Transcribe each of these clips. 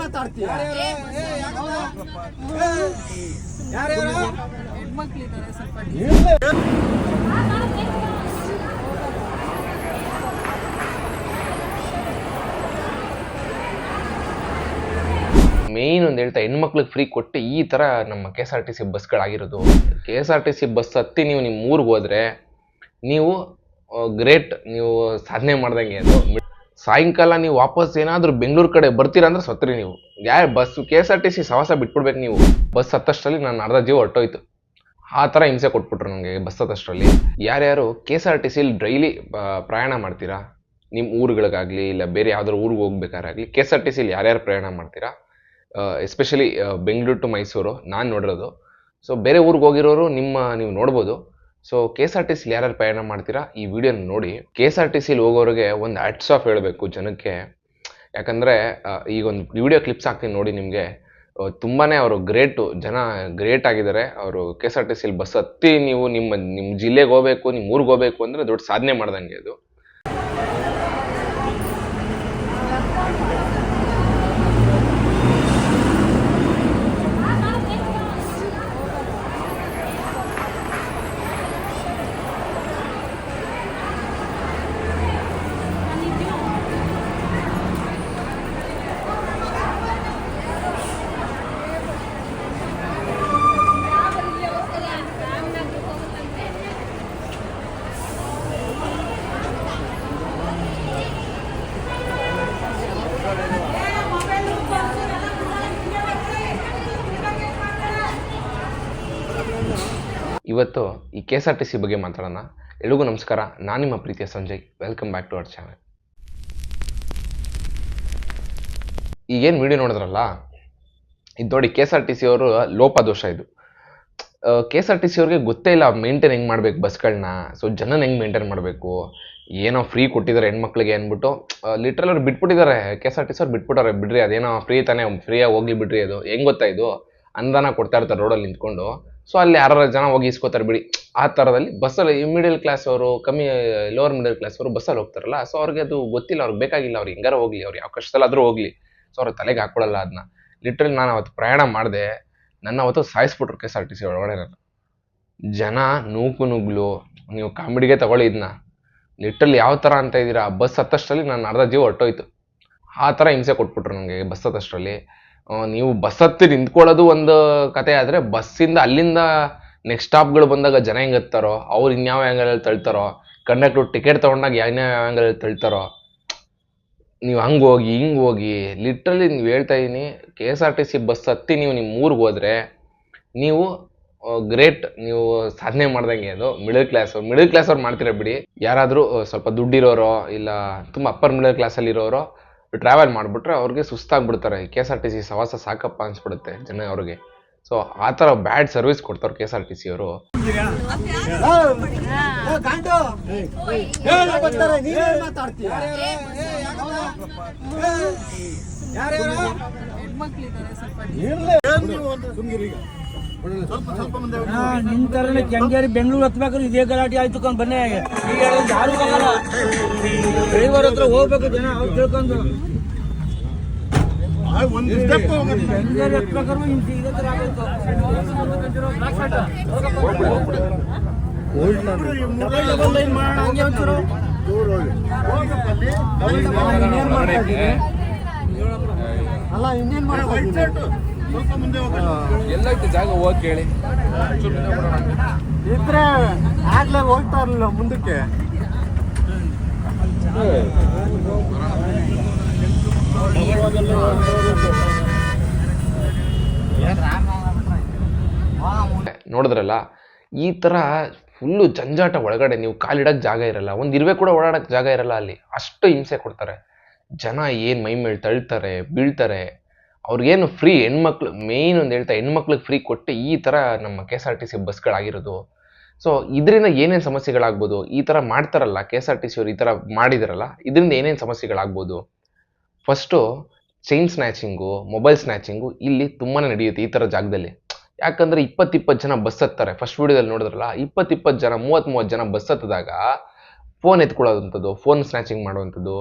ಮಾತಾಡ್ತೀಯ ಮೇಯ್ನ್ ಒಂದು ಹೇಳ್ತಾ, ಹೆಣ್ಮಕ್ಳಿಗೆ ಫ್ರೀ ಕೊಟ್ಟು ಈ ಥರ ನಮ್ಮ K S R T C ಬಸ್ಗಳಾಗಿರೋದು K S R T C bus ಹತ್ತಿ ನೀವು ನಿಮ್ಮ ಊರಿಗೆ ಹೋದ್ರೆ, ನೀವು ಗ್ರೇಟ್, ನೀವು ಸಾಧನೆ ಮಾಡ್ದಂಗೆ ಅದು. ಸಾಯಂಕಾಲ ನೀವು ವಾಪಸ್ ಏನಾದರೂ ಬೆಂಗಳೂರು ಕಡೆ ಬರ್ತೀರಾ ಅಂದ್ರೆ ಸತ್ರಿ ನೀವು. ಯಾರು bus K S R T C ಸವಾಸ ಬಿಟ್ಬಿಡ್ಬೇಕು ನೀವು. ಬಸ್ ಹತ್ತಷ್ಟರಲ್ಲಿ ನಾನು ಅರ್ಧ ಜೀವ ಹೊಟ್ಟೋಯ್ತು ಆ ಥರ ಹಿಂಸೆ ಕೊಟ್ಬಿಟ್ರು ನನಗೆ ಬಸ್ ಹತ್ತಷ್ಟರಲ್ಲಿ. ಯಾರ್ಯಾರು ಕೆ ಎಸ್ ಆರ್ ಟಿ ಸಿಲಿ ಡೈಲಿ ಪ್ರಯಾಣ ಮಾಡ್ತೀರಾ? ನಿಮ್ಮ ಊರುಗಳಿಗಾಗಲಿ, ಇಲ್ಲ ಬೇರೆ ಯಾವ್ದಾದ್ರು ಊರಿಗೆ ಹೋಗ್ಬೇಕಾರಾಗಲಿ ಕೆ ಎಸ್ ಆರ್ ಟಿ ಸಿಲಿ ಯಾರ್ಯಾರು ಪ್ರಯಾಣ ಮಾಡ್ತೀರಾ? ಎಸ್ಪೆಷಲಿ ಬೆಂಗಳೂರು ಟು ಮೈಸೂರು, ನಾನು ನೋಡಿರೋದು. ಸೊ ಬೇರೆ ಊರಿಗೆ ಹೋಗಿರೋರು ನಿಮ್ಮ, ನೀವು ನೋಡ್ಬೋದು. So K S R T ಸಿಲಿ ಯಾರು ಪ್ರಯಾಣ ಮಾಡ್ತೀರಾ, ಈ ವಿಡಿಯೋನ ನೋಡಿ. ಕೆ ಎಸ್ ಆರ್ ಟಿ ಸಿಲಿ ಹೋಗೋರಿಗೆ ಒಂದು ಹ್ಯಾಟ್ಸ್ ಆಫ್ ಹೇಳಬೇಕು ಜನಕ್ಕೆ. ಯಾಕಂದರೆ ಈಗ ಒಂದು ವಿಡಿಯೋ ಕ್ಲಿಪ್ಸ್ ಹಾಕ್ತೀನಿ ನೋಡಿ ನಿಮಗೆ. ತುಂಬಾ ಅವರು ಗ್ರೇಟು ಜನ ಗ್ರೇಟ್ ಆಗಿದ್ದಾರೆ. ಅವರು ಕೆ ಎಸ್ ಆರ್ ಟಿ ಸಿಲಿ ಬಸ್ ಹತ್ತಿ ನೀವು ನಿಮ್ಮ ನಿಮ್ಮ ಜಿಲ್ಲೆಗೆ ಹೋಗ್ಬೇಕು, ನಿಮ್ಮ ಊರಿಗೆ ಹೋಗ್ಬೇಕು ಅಂದರೆ ದೊಡ್ಡ ಸಾಧನೆ ಮಾಡ್ದಂಗೆ ಅದು. ಇವತ್ತು ಈ K S R T C ಬಗ್ಗೆ ಮಾತಾಡೋಣ. ಎಲ್ರಿಗೂ ನಮಸ್ಕಾರ. ನಾನು ನಿಮ್ಮ ಪ್ರೀತಿಯ Sanjay. Welcome back to our channel ಈಗೇನು ವಿಡಿಯೋ ನೋಡಿದ್ರಲ್ಲ? ಇದು ನೋಡಿ K S R T C ಅವರು ಲೋಪ ದೋಷ ಇದು K S R T C ಅವ್ರಿಗೆ ಗೊತ್ತೇ ಇಲ್ಲ ಮೇಂಟೈನ್ ಹೆಂಗೆ ಮಾಡಬೇಕು ಬಸ್ಗಳನ್ನ ಸೊ ಜನನ ಹೆಂಗೆ ಮೇಂಟೈನ್ ಮಾಡಬೇಕು? ಏನೋ ಫ್ರೀ ಕೊಟ್ಟಿದ್ದಾರೆ ಹೆಣ್ಮಕ್ಳಿಗೆ ಅಂದ್ಬಿಟ್ಟು ಲಿಟ್ರಲ್ ಅವ್ರು ಬಿಟ್ಬಿಟ್ಟಿದ್ದಾರೆ. K S R T C ಅವ್ರು ಬಿಟ್ಬಿಟ್ಟಾರೆ. ಬಿಡ್ರಿ, ಅದೇನೋ ಫ್ರೀ ತಾನೇ ಫ್ರೀಯಾಗಿ ಹೋಗ್ಲಿ ಬಿಡ್ರಿ ಅದು. ಹೆಂಗ್ ಗೊತ್ತಾ ಇದು? ಅನುದಾನ ಕೊಡ್ತಾ ಇರ್ತಾರೆ ರೋಡಲ್ಲಿ ನಿಂತ್ಕೊಂಡು. ಸೊ ಅಲ್ಲಿ ಯಾರು ಜನ ಹೋಗಿ ಇಸ್ಕೋತಾರೆ ಬಿಡಿ. ಆ ಥರದಲ್ಲಿ ಬಸ್ಸಲ್ಲಿ ಮಿಡಲ್ ಕ್ಲಾಸ್ ಅವರು, ಕಮ್ಮಿ ಲೋವರ್ ಮಿಡಲ್ ಕ್ಲಾಸ್ ಅವರು ಬಸ್ಸಲ್ಲಿ ಹೋಗ್ತಾರಲ್ಲ ಸೊ ಅವ್ರಿಗೆ ಅದು ಗೊತ್ತಿಲ್ಲ, ಅವ್ರಿಗೆ ಬೇಕಾಗಿಲ್ಲ ಅವ್ರಿಗೆ ಹೆಂಗಾರ ಹೋಗ್ಲಿ, ಅವ್ರು ಯಾವ ಕಷ್ಟದಲ್ಲಾದರೂ ಹೋಗ್ಲಿ. ಸೊ ಅವ್ರ ತಲೆಗೆ ಹಾಕೊಳ್ಳಲ್ಲ ಅದನ್ನ ಲಿಟ್ರಲಿ ನಾನು ಅವತ್ತು ಪ್ರಯಾಣ ಮಾಡಿದೆ, ನನ್ನ ಅವತ್ತು ಸಾಯಿಸ್ಬಿಟ್ರು K S R T C ಒಳಗಡೆ ಜನ ನೂಕು ನುಗ್ಲು, ನೀವು ಕಾಮಿಡಿಗೆ ತಗೊಳ್ಳಿ ಇದನ್ನ ಲಿಟ್ರಲಿ ಯಾವ ಥರ ಅಂತ ಇದ್ದೀರಾ? ಬಸ್ ಹತ್ತಷ್ಟರಲ್ಲಿ ನಾನು ಅರ್ಧ ಜೀವ ಹೊಟ್ಟೋಯ್ತು ಆ ಥರ ಹಿಂಸೆ ಕೊಟ್ಬಿಟ್ರು ನನಗೆ ಬಸ್ ಹತ್ತಷ್ಟರಲ್ಲಿ. ನೀವು ಬಸ್ ಹತ್ತಿ ನಿಂತ್ಕೊಳ್ಳೋದು ಒಂದು ಕತೆ ಆದರೆ ಬಸ್ಸಿಂದ ಅಲ್ಲಿಂದ ನೆಕ್ಸ್ಟ್ ಸ್ಟಾಪ್ಗಳು ಬಂದಾಗ ಜನ ಹೆಂಗೆ ಹತ್ತಾರೋ, ಅವ್ರು ಇನ್ಯಾವ ಆ್ಯಂಗಲಲ್ಲಿ ತಳ್ತಾರೋ ಕಂಡಕ್ಟ್ರು ಟಿಕೆಟ್ ತೊಗೊಂಡಾಗ ಯಾವ ಆ್ಯಂಗಲಲ್ಲಿ ತಳ್ತಾರೋ, ನೀವು ಹಂಗೆ ಹೋಗಿ, ಹಿಂಗೆ ಹೋಗಿ ಲಿಟ್ರಲಿ ನೀವು ಹೇಳ್ತಾ ಇದ್ದೀನಿ K S R T C bus ಹತ್ತಿ ನೀವು ನಿಮ್ಮ ಊರಿಗೆ ಹೋದರೆ, ನೀವು ಗ್ರೇಟ್ ನೀವು ಸಾಧನೆ ಮಾಡ್ದಂಗೆ ಅದು ಮಿಡಲ್ ಕ್ಲಾಸ್ ಮಿಡಲ್ ಕ್ಲಾಸ್ ಅವ್ರು ಮಾಡ್ತೀರಾ ಬಿಡಿ? ಯಾರಾದರೂ ಸ್ವಲ್ಪ ದುಡ್ಡಿರೋರೋ, ಇಲ್ಲ, ತುಂಬ ಅಪ್ಪರ್ ಮಿಡಲ್ ಕ್ಲಾಸಲ್ಲಿ ಇರೋರು ಟ್ರಾವೆಲ್ ಮಾಡಿಬಿಟ್ರೆ ಅವ್ರಿಗೆ ಸುಸ್ತಾಗ್ಬಿಡ್ತಾರೆ K S R T C ಸವಾಸ ಸಾಕಪ್ಪ ಅನ್ಸ್ಬಿಡುತ್ತೆ ಜನ ಅವ್ರಿಗೆ ಸೊ ಆ ಥರ ಬ್ಯಾಡ್ ಸರ್ವಿಸ್ ಕೊಡ್ತಾರೆ K S R T C ಅವರು ಗಾಂಡು ಮಾತಾಡ್ತೀಯ ನಿಂತರನೆ ಕೆಂಗೇರಿ ಬೆಂಗಳೂರು ಹತ್ಬೇಕಾದ್ರೆ ಇದೇ ಗಲಾಟೆ ಆಯ್ತು ಕೊಂಡು ಬನ್ನಿ ಈಗ ಯಾರು ಡ್ರೈವರ್ ಹತ್ರ ಹೋಗ್ಬೇಕು ಜನ ಅವ್ರು ತಿಳ್ಕೊಂಡು. ಹತ್ಬೇಕಾದ್ರೆ ಇದೇ ಆಗೋಯ್ತು. ಅಲ್ಲ ಇನ್ನೇನ್ ಇದ್ದೀರಿ? ಎಲ್ಲೈತೆ ಜಾಗ ಹೋಗಿ ಕೇಳಿ ಇದ್ರೆ ಆಗ್ಲೇ ಹೋಗ್ತಾ ಇರಲಿಲ್ಲ ಮುಂದಕ್ಕೆ. ನೋಡಿದ್ರಲ್ಲ ಈ ಥರ ಫುಲ್ಲು ಜಂಜಾಟ ಒಳಗಡೆ ನೀವು ಕಾಲಿಡಕ್ಕೆ ಜಾಗ ಇರಲ್ಲ. ಒಂದು ಇರುವೆ ಕೂಡ ಓಡಾಡಕ್ಕೆ ಜಾಗ ಇರಲ್ಲ ಅಲ್ಲಿ. ಅಷ್ಟು ಹಿಂಸೆ ಕೊಡ್ತಾರೆ. ಜನ ಏನು ಮೈ ಮೇಲೆ ತಳ್ತಾರೆ ಬೀಳ್ತಾರೆ. ಅವ್ರಿಗೇನು ಫ್ರೀ ಹೆಣ್ಮಕ್ಳು ಮೇಯ್ನ್ ಒಂದು ಹೇಳ್ತಾ, ಹೆಣ್ಮಕ್ಳಿಗೆ ಫ್ರೀ ಕೊಟ್ಟು ಈ ಥರ ನಮ್ಮ K S R T C ಬಸ್ಗಳಾಗಿರೋದು. So ಇದರಿಂದ ಏನೇನು ಸಮಸ್ಯೆಗಳಾಗ್ಬೋದು? ಈ ಥರ ಮಾಡ್ತಾರಲ್ಲ K S R T C ಅವ್ರು ಈ ಥರ ಮಾಡಿದಾರಲ್ಲ, ಇದರಿಂದ ಏನೇನು ಸಮಸ್ಯೆಗಳಾಗ್ಬೋದು? First chain snatching mobile snatching ಇಲ್ಲಿ ತುಂಬಾ ನಡೆಯುತ್ತೆ ಈ ಥರ ಜಾಗದಲ್ಲಿ. ಯಾಕಂದ್ರೆ ಇಪ್ಪತ್ತು ಇಪ್ಪತ್ತು ಜನ ಬಸ್ ಹತ್ತಾರೆ. ಫಸ್ಟ್ ವೀಡಿಯೋದಲ್ಲಿ ನೋಡಿದ್ರಲ್ಲ ಇಪ್ಪತ್ತು ಇಪ್ಪತ್ತು ಜನ, ಮೂವತ್ತ್ ಮೂವತ್ತು ಜನ ಬಸ್ ಹತ್ತಿದಾಗ ಫೋನ್ ಎತ್ಕೊಳ್ಳೋದಂಥದ್ದು ಫೋನ್ ಸ್ನ್ಯಾಚಿಂಗ್ ಮಾಡುವಂಥದ್ದು.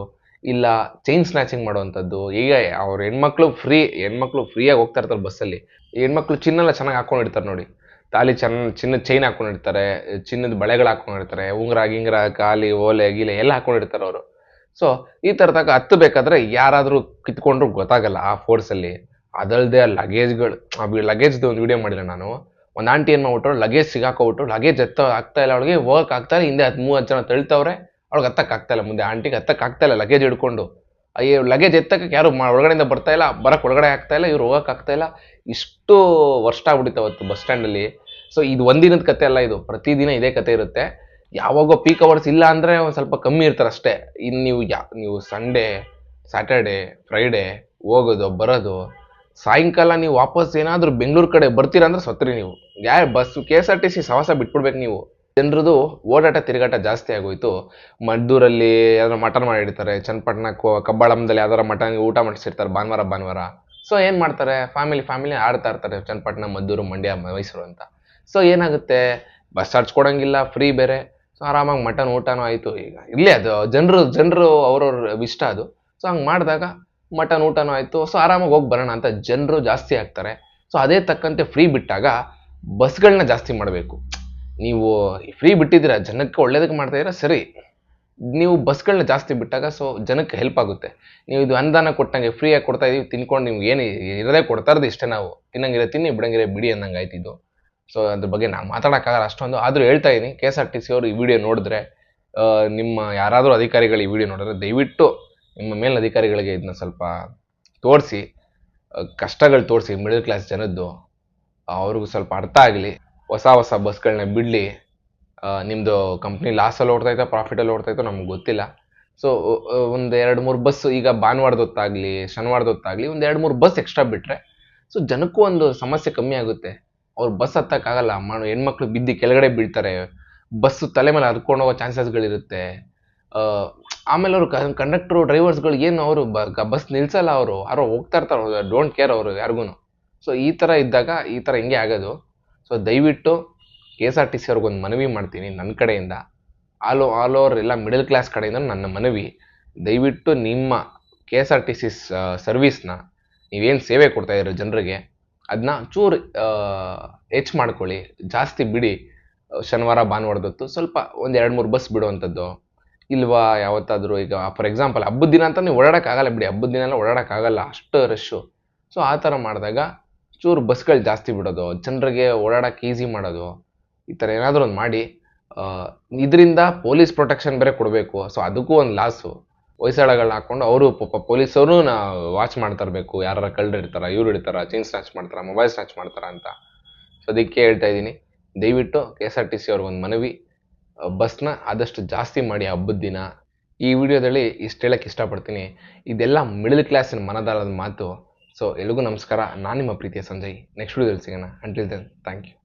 ಇಲ್ಲ ಚೈನ್ ಸ್ನ್ಯಾಚಿಂಗ್ ಮಾಡುವಂಥದ್ದು ಈಗ ಅವ್ರ ಹೆಣ್ಮಕ್ಳು ಫ್ರೀ ಹೆಣ್ಮಕ್ಳು ಫ್ರೀಯಾಗಿ ಹೋಗ್ತಾ ಇರ್ತಾರೆ ಬಸ್ಸಲ್ಲಿ ಹೆಣ್ಮಕ್ಳು ಚಿನ್ನೆಲ್ಲ ಚೆನ್ನಾಗಿ ಹಾಕೊಂಡಿರ್ತಾರೆ ನೋಡಿ. ತಾಲಿ ಚೆನ್ನ ಚಿನ್ನದ ಚೈನ್ ಹಾಕೊಂಡಿರ್ತಾರೆ ಚಿನ್ನದ ಬಳೆಗಳು ಹಾಕೊಂಡಿರ್ತಾರೆ ಉಂಗ್ರ, ಗಿಂಗ್ರ, ಕಾಲಿ, ಓಲೆ, ಗೀಲೆ ಎಲ್ಲ ಹಾಕೊಂಡಿರ್ತಾರೆ ಅವರು. ಸೊ ಈ ಥರದಾಗ ಹತ್ತಬೇಕಾದ್ರೆ ಯಾರಾದರೂ ಕಿತ್ಕೊಂಡ್ರು ಗೊತ್ತಾಗಲ್ಲ ಆ ಫೋರ್ಸಲ್ಲಿ ಅದಲ್ಲದೆ ಆ ಲಗೇಜ್ಗಳು ಆ ಲಗೇಜ್ದು ಒಂದು ವಿಡಿಯೋ ಮಾಡಿಲ್ಲ ನಾನು. ಒಂದು ಆಂಟಿ ಏನು ಮಾಡ್ಬಿಟ್ರು ಲಗೇಜ್ ಸಿಗಾಕೋಬಿಟ್ಟು ಲಗೇಜ್ ಎತ್ತ ಆಗ್ತಾ ಇಲ್ಲ ಅವಳಿಗೆ ಹೋಗಕ್ಕೆ ಆಗ್ತಾ ಹಿಂದೆ ಹತ್ತು ಮೂವತ್ತು ಜನ ತಳ್ತವ್ರೆ. ಅವ್ಳಿಗೆ ಹತ್ತಕ್ಕೆ ಆಗ್ತಾ ಇಲ್ಲ. ಮುಂದೆ ಆಂಟಿಗೆ ಹತ್ತಕ್ಕೆ ಆಗ್ತಾ ಇಲ್ಲ ಲಗೇಜ್ ಹಿಡ್ಕೊಂಡು. ಅಯ್ಯೋ ಲಗೇಜ್ ಎತ್ತಕ್ಕೆ ಯಾರು ಒಳಗಡೆಯಿಂದ ಬರ್ತಾ ಇಲ್ಲ, ಬರಕ್ಕೆ ಒಳಗಡೆ ಆಗ್ತಾ ಇಲ್ಲ, ಇವ್ರು ಹೋಗಕ್ಕೆ ಆಗ್ತಾ ಇಲ್ಲ. ಇಷ್ಟು ವರ್ಷ ಆಗ್ಬಿಡುತ್ತೆ ಅವತ್ತು ಬಸ್ ಸ್ಟ್ಯಾಂಡಲ್ಲಿ ಸೊ ಇದು ಒಂದಿನದ ಕತೆ ಅಲ್ಲ ಇದು. ಪ್ರತಿದಿನ ಇದೇ ಕತೆ ಇರುತ್ತೆ. ಯಾವಾಗೋ ಪೀಕ್ ಅವರ್ಸ್ ಇಲ್ಲ ಅಂದರೆ ಒಂದು ಸ್ವಲ್ಪ ಕಮ್ಮಿ ಇರ್ತಾರೆ ಅಷ್ಟೇ. ಇನ್ನು ನೀವು ಯಾ ನೀವು ಸಂಡೇ ಸ್ಯಾಟರ್ಡೆ ಫ್ರೈಡೇ ಹೋಗೋದು, ಬರೋದು, ಸಾಯಂಕಾಲ ನೀವು ವಾಪಸ್ ಏನಾದರೂ ಬೆಂಗಳೂರು ಕಡೆ ಬರ್ತೀರಾ ಅಂದ್ರೆ ಸತ್ರಿ ನೀವು. ಯಾರು bus K S R T C ಸವಾಸ ಬಿಟ್ಬಿಡ್ಬೇಕು ನೀವು. ಜನರದು ಓಡಾಟ ತಿರುಗಾಟ ಜಾಸ್ತಿ ಆಗೋಯ್ತು. ಮದ್ದೂರಲ್ಲಿ ಯಾವ್ದಾರು ಮಟನ್ ಮಾಡಿರ್ತಾರೆ ಚನ್ನಪಟ್ಟಣ ಕಬ್ಬಾಳಂದಲ್ಲಿ ಯಾವ್ದಾರ ಮಟನ್ ಊಟ ಮಾಡಿಸಿರ್ತಾರೆ ಭಾನುವಾರ ಭಾನುವಾರ. ಸೊ ಏನು ಮಾಡ್ತಾರೆ? ಫ್ಯಾಮಿಲಿ ಫ್ಯಾಮಿಲಿ ಆಡ್ತಾ ಇರ್ತಾರೆ, ಚನ್ನಪಟ್ಟಣ, ಮದ್ದೂರು, ಮಂಡ್ಯ, ಮೈಸೂರು ಅಂತ. ಸೊ ಏನಾಗುತ್ತೆ? ಬಸ್ ಚಾರ್ಜ್ ಕೊಡೋಂಗಿಲ್ಲ ಫ್ರೀ ಬೇರೆ. ಸೊ ಆರಾಮಾಗಿ ಮಟನ್ ಊಟನೂ ಆಯಿತು. ಈಗ ಇಲ್ಲೇ ಅದು, ಜನರು ಜನರು ಅವ್ರವ್ರ ಇಷ್ಟ ಅದು. ಸೊ ಹಂಗೆ ಮಾಡಿದಾಗ ಮಟನ್ ಊಟನೂ ಆಯಿತು. ಸೊ ಆರಾಮಾಗಿ ಹೋಗಿ ಬರೋಣ ಅಂತ ಜನರು ಜಾಸ್ತಿ ಆಗ್ತಾರೆ. ಸೊ ಅದೇ ತಕ್ಕಂತೆ ಫ್ರೀ ಬಿಟ್ಟಾಗ ಬಸ್ಗಳನ್ನ ಜಾಸ್ತಿ ಮಾಡಬೇಕು. ನೀವು ಫ್ರೀ ಬಿಟ್ಟಿದ್ದೀರಾ, ಜನಕ್ಕೆ ಒಳ್ಳೇದಕ್ಕೆ ಮಾಡ್ತಾ ಇದ್ರೆ ಸರಿ. ನೀವು ಬಸ್ಗಳನ್ನ ಜಾಸ್ತಿ ಬಿಟ್ಟಾಗ ಸೊ ಜನಕ್ಕೆ ಹೆಲ್ಪ್ ಆಗುತ್ತೆ. ನೀವು ಇದು ಅನುದಾನ ಕೊಟ್ಟಂಗೆ ಫ್ರೀಯಾಗಿ ಕೊಡ್ತಾ ಇದೀವಿ, ತಿನ್ಕೊಂಡು ನಿಮ್ಗೆ ಏನು ಇರೋದೇ ಕೊಡ್ತಾ ಇರೋದು ಇಷ್ಟೇ ನಾವು. ತಿನ್ನಂಗಿರೋ ತಿನ್ನಿ ಬಿಡಂಗಿರೋ ಬಿಡಿ ಅನ್ನಂಗೆ ಆಯ್ತಿದ್ದು ಸೊ ಅದ್ರ ಬಗ್ಗೆ ನಾನು ಮಾತಾಡೋಕ್ಕಾಗಲ್ಲ ಅಷ್ಟೊಂದು. ಆದರೂ ಹೇಳ್ತಾ ಇದ್ದೀನಿ K S R T C ಅವರು ಈ ವಿಡಿಯೋ ನೋಡಿದ್ರೆ ನಿಮ್ಮ ಯಾರಾದರೂ ಅಧಿಕಾರಿಗಳು ಈ ವಿಡಿಯೋ ನೋಡಿದ್ರೆ ದಯವಿಟ್ಟು ನಿಮ್ಮ ಮೇಲಧಿಕಾರಿಗಳಿಗೆ ಇದನ್ನ ಸ್ವಲ್ಪ ತೋರಿಸಿ ಕಷ್ಟಗಳು ತೋರಿಸಿ ಮಿಡಲ್ ಕ್ಲಾಸ್ ಜನದ್ದು, ಅವ್ರಿಗೂ ಸ್ವಲ್ಪ ಅರ್ಥ ಆಗಲಿ. ಹೊಸ ಹೊಸ ಬಸ್ಗಳನ್ನ ಬಿಡಲಿ. ನಿಮ್ಮದು ಕಂಪ್ನಿ ಲಾಸಲ್ಲಿ ಓಡ್ತೈತೋ ಪ್ರಾಫಿಟಲ್ಲಿ ಓಡ್ತೈತೋ ನಮ್ಗೆ ಗೊತ್ತಿಲ್ಲ. ಸೊ ಒಂದು ಎರಡು ಮೂರು ಬಸ್ ಈಗ ಭಾನುವಾರದೊತ್ತಾಗಲಿ, ಶನಿವಾರದೊತ್ತಾಗಲಿ ಒಂದು ಎರಡು ಮೂರು ಬಸ್ ಎಕ್ಸ್ಟ್ರಾ ಬಿಟ್ಟರೆ ಸೊ ಜನಕ್ಕೂ ಒಂದು ಸಮಸ್ಯೆ ಕಮ್ಮಿ ಆಗುತ್ತೆ. ಅವ್ರು ಬಸ್ ಹತ್ತಕ್ಕಾಗಲ್ಲ, ಮಾಡು, ಹೆಣ್ಮಕ್ಳು ಬಿದ್ದು ಕೆಳಗಡೆ ಬೀಳ್ತಾರೆ ಬಸ್ಸು ತಲೆ ಮೇಲೆ ಹರ್ಕೊಂಡು ಹೋಗೋ ಚಾನ್ಸಸ್ಗಳಿರುತ್ತೆ ಆಮೇಲೆ ಅವರು ಕಂಡಕ್ಟ್ರು ಡ್ರೈವರ್ಸ್ಗಳು ಏನು ಅವರು ಬಸ್ ನಿಲ್ಸಲ್ಲ ಅವರು, ಯಾರೋ ಹೋಗ್ತಾ ಇರ್ತಾರೆ ಡೋಂಟ್ ಕೇರ್ ಅವರು ಯಾರಿಗೂ ಸೊ ಈ ಥರ ಇದ್ದಾಗ, ಈ ಥರ ಹಿಂಗೆ ಆಗೋದು. ಸೊ ದಯವಿಟ್ಟು K S R T C ಅವ್ರಿಗೊಂದು ಮನವಿ ಮಾಡ್ತೀನಿ ನನ್ನ ಕಡೆಯಿಂದ. ಆಲ್ ಆಲ್ ಓವರ್ ಎಲ್ಲ ಮಿಡಲ್ ಕ್ಲಾಸ್ ಕಡೆಯಿಂದ ನನ್ನ ಮನವಿ. ದಯವಿಟ್ಟು ನಿಮ್ಮ K S R T C ಸರ್ವಿಸ್ನ ನೀವೇನು ಸೇವೆ ಕೊಡ್ತಾ ಇದ್ರ ಜನರಿಗೆ ಅದನ್ನ ಚೂರು ಹೆಚ್ಚು ಮಾಡ್ಕೊಳ್ಳಿ. ಜಾಸ್ತಿ ಬಿಡಿ. ಶನಿವಾರ ಭಾನುವಾರದೊತ್ತು ಸ್ವಲ್ಪ ಒಂದು ಎರಡು ಮೂರು ಬಸ್ ಬಿಡುವಂಥದ್ದು ಇಲ್ವಾ, ಯಾವತ್ತಾದರೂ ಈಗ ಫಾರ್ ಎಕ್ಸಾಂಪಲ್ ಹಬ್ಬದ ದಿನ ಅಂತ ನೀವು ಓಡಾಡೋಕ್ಕಾಗಲ್ಲ ಬಿಡಿ. ಹಬ್ಬದ ದಿನ ಎಲ್ಲ ಓಡಾಡೋಕ್ಕಾಗಲ್ಲ. ಅಷ್ಟು ರಶ್ಶು ಸೊ ಆ ಥರ ಮಾಡಿದಾಗ ಚೂರು ಬಸ್ಗಳು ಜಾಸ್ತಿ ಬಿಡೋದು ಜನರಿಗೆ ಓಡಾಡಕ್ಕೆ ಈಸಿ ಮಾಡೋದು, ಈ ಥರ ಏನಾದರೂ ಒಂದು ಮಾಡಿ ಇದರಿಂದ ಪೊಲೀಸ್ ಪ್ರೊಟೆಕ್ಷನ್ ಬೇರೆ ಕೊಡಬೇಕು. ಸೊ ಅದಕ್ಕೂ ಒಂದು ಲಾಸು ಹೊಯ್ಸಳಗಳನ್ನ ಹಾಕೊಂಡು ಅವರು ಪಾಪ ಪೊಲೀಸರು ನಾ ವಾಚ್ ಮಾಡ್ತಾ ಇರಬೇಕು. ಯಾರು ಕಳ್ಳರು ಇರ್ತಾರ, ಇವ್ರು ಇರ್ತಾರ ಚೈನ್ ಸ್ನ್ಯಾಚ್ ಮಾಡ್ತಾರ ಮೊಬೈಲ್ ಸ್ನ್ಯಾಚ್ ಮಾಡ್ತಾರ ಅಂತ. ಸೊ ಅದಕ್ಕೆ ಹೇಳ್ತಾ ಇದ್ದೀನಿ. ದಯವಿಟ್ಟು K S R T C ಅವ್ರಿಗೊಂದು ಮನವಿ. ಬಸ್ನ ಆದಷ್ಟು ಜಾಸ್ತಿ ಮಾಡಿ ಹಬ್ಬದ ದಿನ. ಈ ವಿಡಿಯೋದಲ್ಲಿ ಇಷ್ಟು ಹೇಳಕ್ಕೆ ಇಷ್ಟಪಡ್ತೀನಿ. ಇದೆಲ್ಲ ಮಿಡಲ್ ಕ್ಲಾಸಿನ ಮನದಾಳದ ಮಾತು. ಸೊ ಎಲ್ರಿಗೂ ನಮಸ್ಕಾರ. ನಾನು ನಿಮ್ಮ ಪ್ರೀತಿಯ ಸಂಜಯ್. ನೆಕ್ಸ್ಟ್ ವಿಡಿಯೋದಲ್ಲಿ ಸಿಗೋಣ. Until then thank you